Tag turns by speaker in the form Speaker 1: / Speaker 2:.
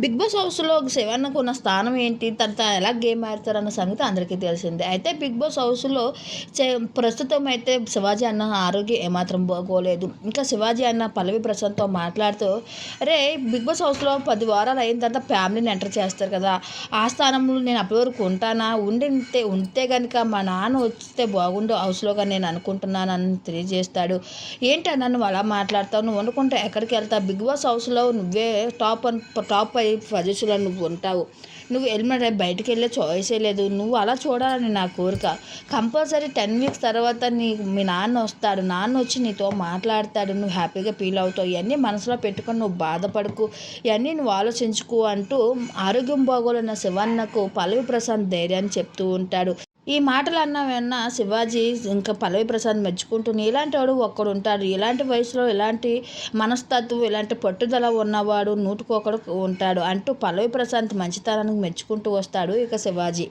Speaker 1: Big boss హౌస్లో శివన్నకు ఉన్న స్థానం ఏంటి? తర్వాత ఎలా గేమ్ ఆడతారన్న సంగతి అందరికీ తెలిసిందే. అయితే బిగ్ బాస్ హౌస్లో చే ప్రస్తుతం అయితే శివాజీ అన్న ఆరోగ్యం ఏమాత్రం బాగోలేదు. ఇంకా శివాజీ అన్న పల్లవి ప్రసాద్తో మాట్లాడుతూ రే బిగ్ బాస్ హౌస్లో పది వారాలు అయిన తర్వాత ఫ్యామిలీని ఎంటర్ చేస్తారు కదా. ఆ స్థానంలో నేను అప్పటి వరకు ఉంటానా? ఉండితే ఉంటే కనుక మా నాన్న వస్తే బాగుండు హౌస్లో కానీ నేను అనుకుంటున్నాను అని తెలియజేస్తాడు. ఏంటన్నా నువ్వు అలా మాట్లాడతావు? నువ్వు వండుకుంటే ఎక్కడికి వెళ్తావు? బిగ్ బాస్ హౌస్లో నువ్వే టాప్ అన్ టాప్ ఫైవ్ పొజిషన్లో నువ్వు ఉంటావు. నువ్వు వెళ్ళిన బయటకు బయటికి వెళ్ళే చాయిసే లేదు. నువ్వు అలా చూడాలని నా కోరిక. కంపల్సరీ టెన్ వీక్స్ తర్వాత నీ మీ నాన్న వస్తాడు. నాన్న వచ్చి నీతో మాట్లాడతాడు. నువ్వు హ్యాపీగా ఫీల్ అవుతావు. ఇవన్నీ మనసులో పెట్టుకొని నువ్వు బాధపడకు. ఇవన్నీ నువ్వు ఆలోచించుకో అంటూ ఆరోగ్యం బాగోలన్న శివన్నకు పల్లవి ప్రసాద్ ధైర్యాన్ని చెప్తూ ఉంటాడు. ఈ మాటలు అన్న విన్న శివాజీ ఇంకా పల్లవి ప్రసాద్ మెచ్చుకుంటూ ఇలాంటి వాడు ఒక్కడు ఉంటాడు ఇలాంటి వయసులో ఇలాంటి మనస్తత్వం ఇలాంటి పట్టుదల ఉన్నవాడు నూటుకొకడు ఉంటాడు. అంటూ పల్లవి ప్రశాంత్ మంచితనానికి మెచ్చుకుంటూ వస్తాడు ఇక శివాజీ.